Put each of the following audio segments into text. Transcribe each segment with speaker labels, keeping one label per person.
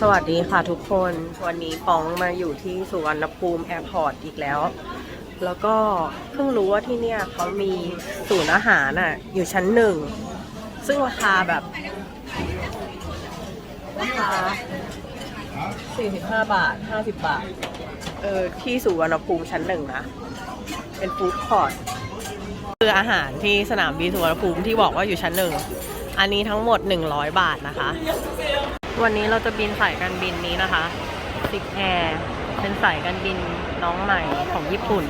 Speaker 1: สวัสดีค่ะทุกคน วันนี้ปองมาอยู่ที่สุวรรณภูมิแอร์พอร์ตอีกแล้ว แล้วก็เพิ่งรู้ว่าที่เนี่ยเขามีศูนย์อาหารอะ อยู่ชั้นหนึ่ง ซึ่งราคาแบบราคา45 บาท 50 บาท เออ ที่สุวรรณภูมิชั้นหนึ่งนะ เป็นฟู้ดคอร์ทคืออาหารที่สนามบินสุวรรณภูมิที่บอกว่าอยู่ชั้นหนึ่ง อันนี้ทั้งหมด 100 บาทนะคะ วันนี้เราจะบินสายการบินนี้นะคะซิกแอร์เป็นสายการบินน้องใหม่ของญี่ปุ่น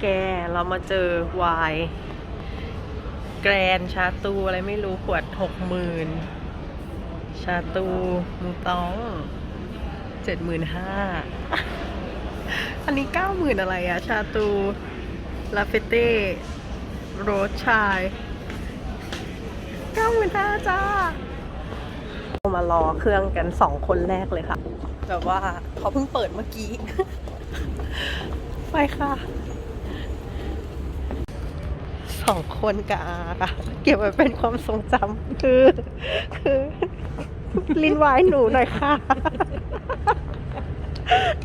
Speaker 1: แกเรามาเจอวายแกรนชาตูอะไรไม่รู้ขวดหกหมื่นชาตูมูตองเจ็ดหมื่นห้าอันนี้เก้าหมื่นอะไรอะชาตูลาเฟเต้โรสชายเก้าหมื่นห้าจ้า มารอเครื่องกันสองคนแรกเลยค่ะ แบบว่าเขาเพิ่งเปิดเมื่อกี้ ไปค่ะสองคนกับอาค่ะ เก็บไว้เป็นความทรงจำคือ คือ ลินไว้หนูหน่อยค่ะ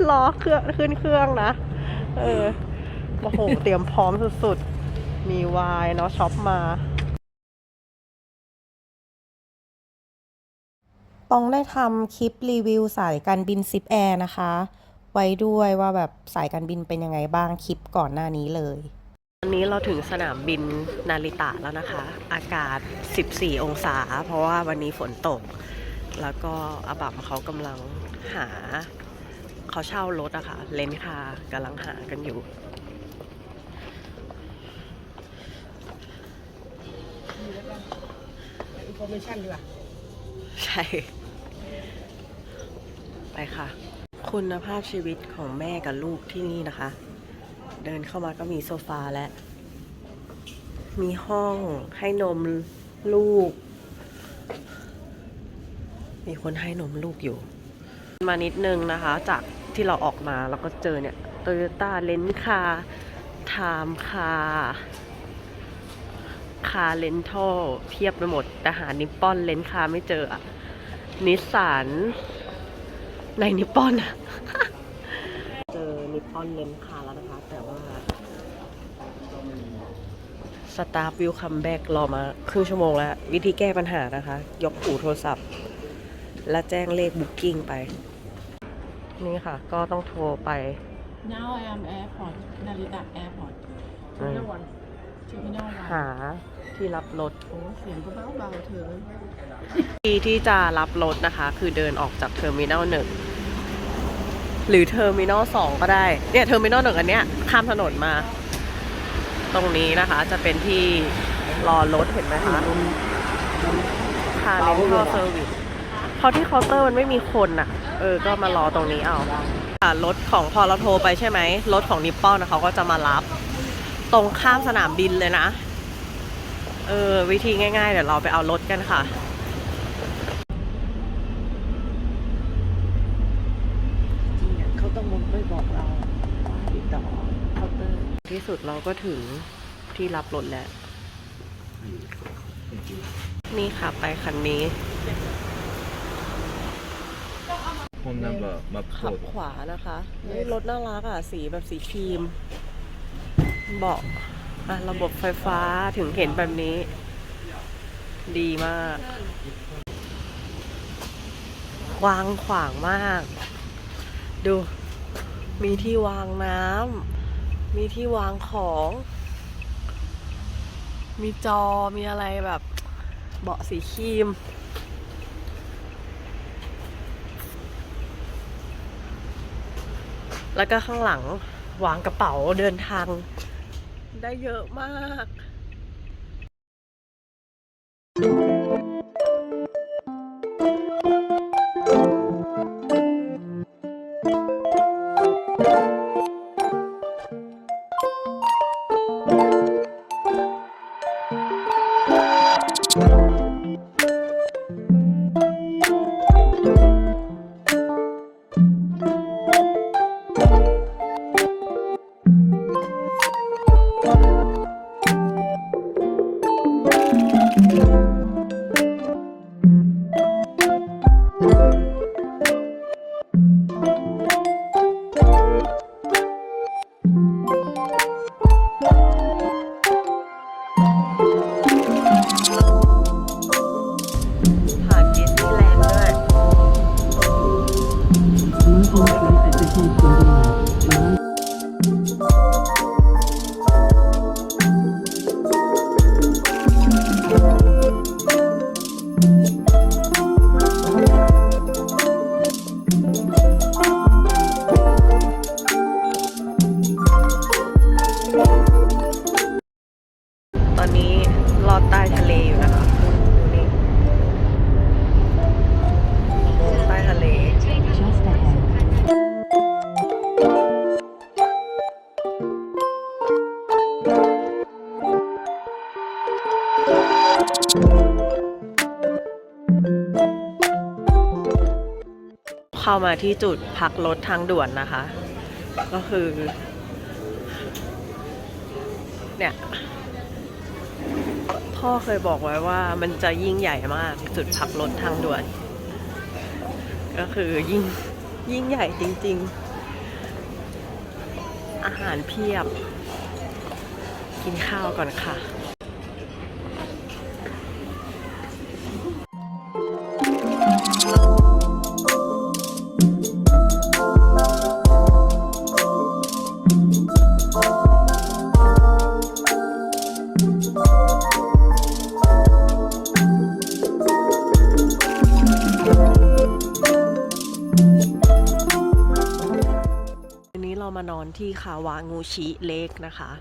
Speaker 1: รอเครื่องขึ้นเครื่องนะ เออโอ้โห เตรียมพร้อมสุดๆ มีไวน์เนาะช็อปมา
Speaker 2: ปองได้ทำคลิปรีวิวสายการบินซิปแอร์นะคะ ไว้ด้วยว่าแบบสายการบินเป็นยังไงบ้างคลิปก่อนหน้านี้เลย
Speaker 1: วันนี้เราถึงสนามบินนาริตะแล้วนะคะ อากาศ 14 องศา เพราะว่าวันนี้ฝนตก แล้วก็อาบัมเขากำลังหาเขาเช่ารถอะค่ะ เลนส์คากำลังหากันอยู่
Speaker 3: อินโฟเมชันดีกว่า
Speaker 1: ใช่ ไปค่ะ คุณภาพชีวิตของแม่กับลูกที่นี่นะคะ เดินเข้ามาก็มีโซฟาและ มีห้องให้นมลูก มีคนให้นมลูกอยู่ มานิดนึงนะคะ จากที่เราออกมาแล้วก็เจอเนี่ยโตโยต้าเลนคาไทม์คา คาเลนทอลเพียบไปหมด แต่หานิปปอนเลนคาไม่เจออะนิสสันในนิปปอนอะเจอนิปปอนเลนคาแล้วนะคะ แต่ว่าสตาฟวิวคัมแบ็กรอมาครึ่งชั่วโมงแล้ว วิธีแก้ปัญหานะคะ ยกหูโทรศัพท์ และแจ้งเลขบุ๊กิ้งไป นี่ค่ะ ก็ต้องโทรไป
Speaker 3: Now I am airport Narita airport
Speaker 1: อืม
Speaker 3: Terminal one Terminal one
Speaker 1: หา ที่รับรถ
Speaker 3: โอ้เสียงก็เบาเบาๆเธอ
Speaker 1: ที่ที่จะรับรถนะคะ คือเดินออกจากเทอร์มินอลหนึ่งหรือเทอร์มินอลสองก็ได้ เนี่ยเทอร์มินอลหนึ่งอันเนี้ยข้ามถนนมา ตรงนี้นะคะจะเป็นที่รอรถเห็นไหมคะคาเลนทอเซอร์วิสเพราะที่เคาน์เตอร์มันไม่มีคนอะ เออ ก็มารอตรงนี้เอาค่ะรถของพอเราโทรไปใช่ไหมรถของนิปปอนเขาก็จะมารับ ตรงข้ามสนามบินเลยนะ เออ วิธีง่ายๆ เดี๋ยวเราไปเอารถกันค่ะ
Speaker 3: จริงๆเขาต้องมุดไปบอกเราว่าติดต่อเคาน์เตอร์
Speaker 1: ที่สุดเราก็ถึงที่รับรถแล้ว นี่ค่ะไปคันนี้
Speaker 4: Phone number มา
Speaker 1: ขับขวานะคะเฮ้รถน่ารักอะ สีแบบสีครีม เบาะ ระบบไฟฟ้าถึงเห็นแบบนี้ ดีมาก วางขวางมาก ดู มีที่วางน้ำมีที่วางของ มีจอมีอะไรแบบเบาะสีครีมแล้วก็ข้างหลังวางกระเป๋าเดินทาง ได้เยอะมาก เข้ามาที่จุดพักรถทางด่วนนะคะ ก็คือ เนี่ย พ่อเคยบอกไว้ว่ามันจะยิ่งใหญ่มากจุดพักรถทางด่วน ก็คือยิ่งยิ่งใหญ่จริง ๆ อาหารเพียบ กินข้าวก่อนค่ะ ที่คาวางูชิเลกนะคะ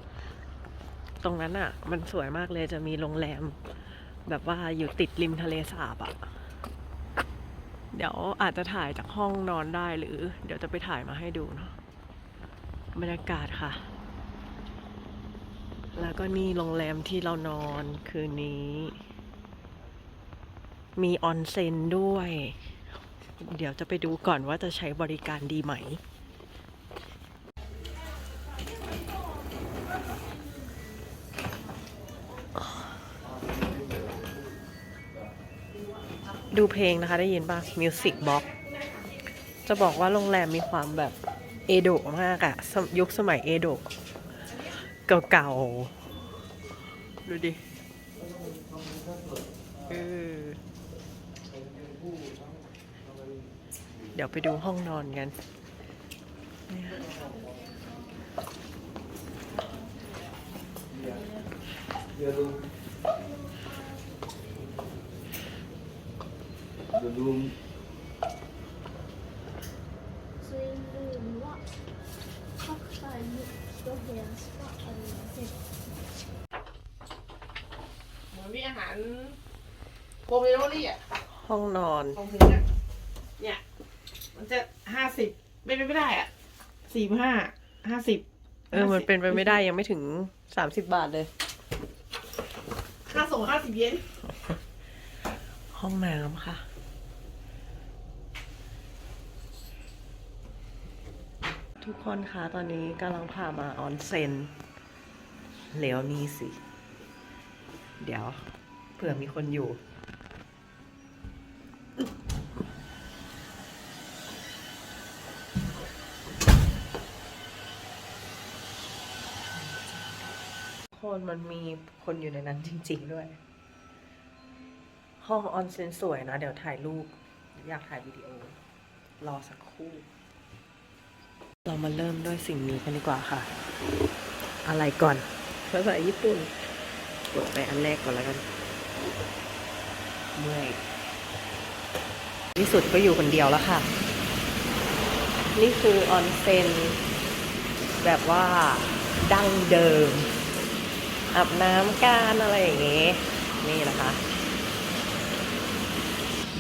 Speaker 1: ตรงนั้นอะ มันสวยมากเลยจะมีโรงแรม แบบว่าอยู่ติดริมทะเลสาบอะ เดี๋ยวอาจจะถ่ายจากห้องนอนได้หรือ เดี๋ยวจะไปถ่ายมาให้ดูเนาะบรรยากาศค่ะ แล้วก็นี่โรงแรมที่เรานอนคืนนี้ มีออนเซ็นด้วย เดี๋ยวจะไปดูก่อนว่าจะใช้บริการดีไหม ดูเพลงนะคะได้ยินป่ะ Music Box จะบอกว่าโรงแรมมีความแบบเอโดะมากอะยุคสมัยเอโดะเก่าๆ ดูดิเออเดี๋ยวไปดูห้องนอนกันเ gedung
Speaker 3: เหมือนมีอาหารโกเบโรลี่อะ
Speaker 1: ห้องนอน
Speaker 3: ห้องถึงเนี่ย มันจะห้าสิบเไม่ไม่ได้อะสี่ห้าห้าสิบ
Speaker 1: เออ มันเป็นไปไม่ได้ยังไม่ถึงสามสิบบาทเลย
Speaker 3: ค่าส่งห้าสิบเยน
Speaker 1: ห้องน้ำค่ะ ทุกคนคะตอนนี้กำลังพามาออนเซ็นเหลวนี้สิ เดี๋ยวเผื่อมีคนอยู่ คนมันมีคนอยู่ในนั้นจริง ๆ ด้วย ห้องออนเซ็นสวยนะ เดี๋ยวถ่ายรูป อยากถ่ายวิดีโอ รอสักครู่ เรามาเริ่มด้วยสิ่งนี้กันดีกว่าค่ะ อะไรก่อน ภาษาญี่ปุ่นกดไปอันแรกก่อนแล้วกัน เมื่อยที่สุดก็อยู่คนเดียวแล้วค่ะ นี่คือออนเซ็นแบบว่าดั้งเดิมอาบน้ำการอะไรอย่างเงี้ยนี่นะคะ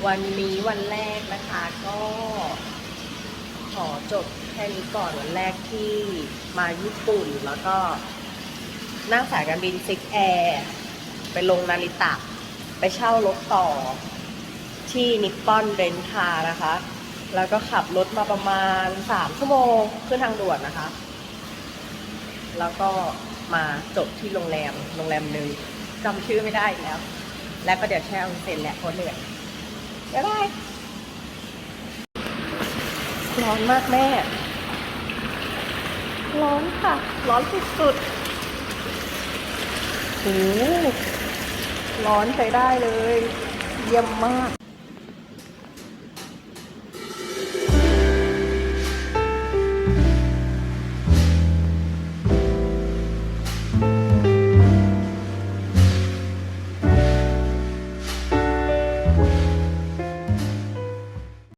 Speaker 1: วันนี้วันแรกนะคะก็ ขอจบแค่นี้ก่อนวันแรกที่มาญี่ปุ่นแล้วก็ นั่งสายการบินซิกแอร์ไปลงนาริตะ ไปเช่ารถต่อที่นิปปอนเรนทานะคะ แล้วก็ขับรถมาประมาณ 3 ชั่วโมงขึ้นทางด่วนนะคะ แล้วก็มาจบที่โรงแรมโรงแรมหนึ่งจำชื่อไม่ได้อีกแล้ว แล้วก็เดี๋ยวแช่ออนเซ็นแหละเพราะเหนื่อยบ๊ายบาย ร้อนมากแม่ ร้อนค่ะ ร้อนสุดๆโอ้ร้อนใช้ได้เลย เยี่ยมมาก